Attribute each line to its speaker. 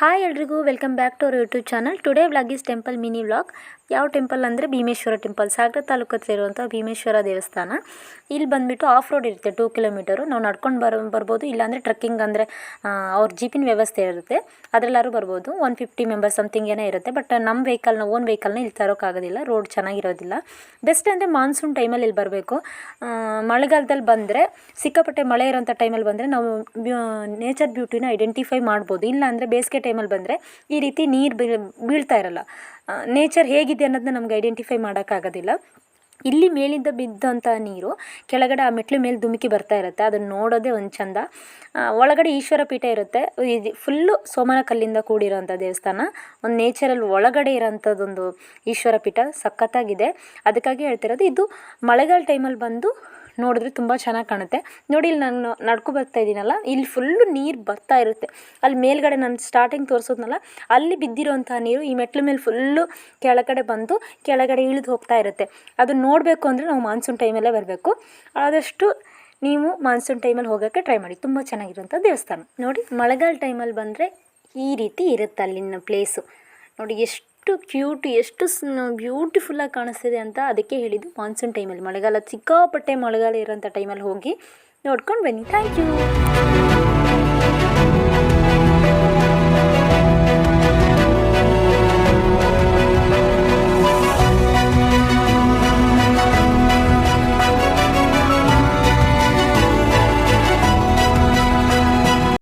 Speaker 1: Hi ಎಲ್ರಿಗೂ, welcome back to our YouTube channel. Today vlog is temple mini vlog. ಯಾವ temple ಅಂದರೆ Bhimeshwara temple. Sagara ತಾಲೂಕಲ್ಲಿರುವಂಥ ಭೀಮೇಶ್ವರ ದೇವಸ್ಥಾನ. ಇಲ್ಲಿ ಬಂದುಬಿಟ್ಟು ಆಫ್ ರೋಡ್ ಇರುತ್ತೆ ಟೂ ಕಿಲೋಮೀಟರು. ನಾವು ನಡ್ಕೊಂಡು ಬರ, ಬರ್ಬೋದು. ಇಲ್ಲಾಂದರೆ ಟ್ರಕ್ಕಿಂಗ್ ಅಂದರೆ ಅವ್ರ ಜೀಪಿನ ವ್ಯವಸ್ಥೆ ಇರುತ್ತೆ. ಅದರಲ್ಲಾರು ಬರ್ಬೋದು. ಒನ್ ಫಿಫ್ಟಿ ಮೆಂಬರ್ಸ್ ಸಮಥಿಂಗ್ ಏನೋ ಇರುತ್ತೆ. ಬಟ್ ನಮ್ಮ ವೆಹಿಕಲ್ನ, ಓನ್ ವೆಹಿಕಲ್ನ ಇಲ್ಲಿ ತರೋಕ್ಕಾಗೋದಿಲ್ಲ ರೋಡ್ ಚೆನ್ನಾಗಿರೋದಿಲ್ಲ. ಬೆಸ್ಟ್ ಅಂದರೆ ಮಾನ್ಸೂನ್ ಟೈಮಲ್ಲಿ ಇಲ್ಲಿ ಬರಬೇಕು. ಮಳೆಗಾಲದಲ್ಲಿ ಬಂದರೆ, ಸಿಕ್ಕಾಪಟ್ಟೆ ಮಳೆ ಇರೋಂಥ ಟೈಮಲ್ಲಿ ಬಂದರೆ ನಾವು ನೇಚರ್ ಬ್ಯೂಟಿನ ಐಡೆಂಟಿಫೈ ಮಾಡ್ಬೋದು. ಇಲ್ಲ ಅಂದರೆ ಬೇಸಿಗೆ ಟೈಮಲ್ಲಿ ಬಂದರೆ ಈ ರೀತಿ ನೀರು ಬೀಳ್ತಾ ಇರಲ್ಲ. ನೇಚರ್ ಹೇಗಿದೆ ಅನ್ನೋದನ್ನ ನಮ್ಗೆ ಐಡೆಂಟಿಫೈ ಮಾಡೋಕ್ಕಾಗೋದಿಲ್ಲ. ಇಲ್ಲಿ ಮೇಲಿಂದ ಬಿದ್ದಂಥ ನೀರು ಕೆಳಗಡೆ ಆ ಮೆಟ್ಲು ಮೇಲೆ ಧುಮುಕಿ ಬರ್ತಾ ಇರುತ್ತೆ. ಅದನ್ನು ನೋಡೋದೇ ಒಂದು ಚಂದ. ಒಳಗಡೆ ಈಶ್ವರ ಪೀಠ ಇರುತ್ತೆ. ಇದು ಫುಲ್ಲು ಸೋಮನ ಕಲ್ಲಿಂದ ಕೂಡಿರೋಂಥ ದೇವಸ್ಥಾನ. ಒಂದು ನೇಚರಲ್ಲಿ ಒಳಗಡೆ ಇರೋಂಥದ್ದೊಂದು ಈಶ್ವರ ಪೀಠ ಸಖತ್ತಾಗಿದೆ. ಅದಕ್ಕಾಗಿ ಹೇಳ್ತಿರೋದು ಇದು ಮಳೆಗಾಲ ಟೈಮಲ್ಲಿ ಬಂದು ನೋಡಿದ್ರೆ ತುಂಬ ಚೆನ್ನಾಗಿ ಕಾಣುತ್ತೆ. ನೋಡಿ ಇಲ್ಲಿ ನಾನು ನಡ್ಕೊ ಬರ್ತಾ ಇದ್ದೀನಲ್ಲ ಇಲ್ಲಿ ಫುಲ್ಲು ನೀರು ಬರ್ತಾ ಇರುತ್ತೆ. ಅಲ್ಲಿ ಮೇಲ್ಗಡೆ ನಾನು ಸ್ಟಾರ್ಟಿಂಗ್ ತೋರಿಸೋದ್ನಲ್ಲ, ಅಲ್ಲಿ ಬಿದ್ದಿರೋಂಥ ನೀರು ಈ ಮೆಟ್ಲ ಮೇಲೆ ಫುಲ್ಲು ಕೆಳಗಡೆ ಬಂದು ಕೆಳಗಡೆ ಇಳಿದು ಹೋಗ್ತಾ ಇರುತ್ತೆ. ಅದು ನೋಡಬೇಕು ಅಂದರೆ ನಾವು ಮಾನ್ಸೂನ್ ಟೈಮಲ್ಲೇ ಬರಬೇಕು. ಆದಷ್ಟು ನೀವು ಮಾನ್ಸೂನ್ ಟೈಮಲ್ಲಿ ಹೋಗೋಕ್ಕೆ ಟ್ರೈ ಮಾಡಿ. ತುಂಬ ಚೆನ್ನಾಗಿರುವಂಥ ದೇವಸ್ಥಾನ. ನೋಡಿ ಮಳೆಗಾಲ ಟೈಮಲ್ಲಿ ಬಂದರೆ ಈ ರೀತಿ ಇರುತ್ತೆ ಅಲ್ಲಿನ ಪ್ಲೇಸು ನೋಡಿ ಎಷ್ಟು ಕ್ಯೂಟ್ ಎಷ್ಟು ಬ್ಯೂಟಿಫುಲ್ಲಾಗಿ ಕಾಣಿಸ್ತಿದೆ ಅಂತ ಅದಕ್ಕೆ ಹೇಳಿದ್ದು ಮಾನ್ಸೂನ್ ಟೈಮಲ್ಲಿ ಮಳೆಗಾಲ ಸಿಕ್ಕಾಪಟ್ಟೆ ಮಳೆಗಾಲ ಇರೋಂಥ ಟೈಮಲ್ಲಿ ಹೋಗಿ ನೋಡ್ಕೊಂಡು ಬನ್ನಿ. Thank you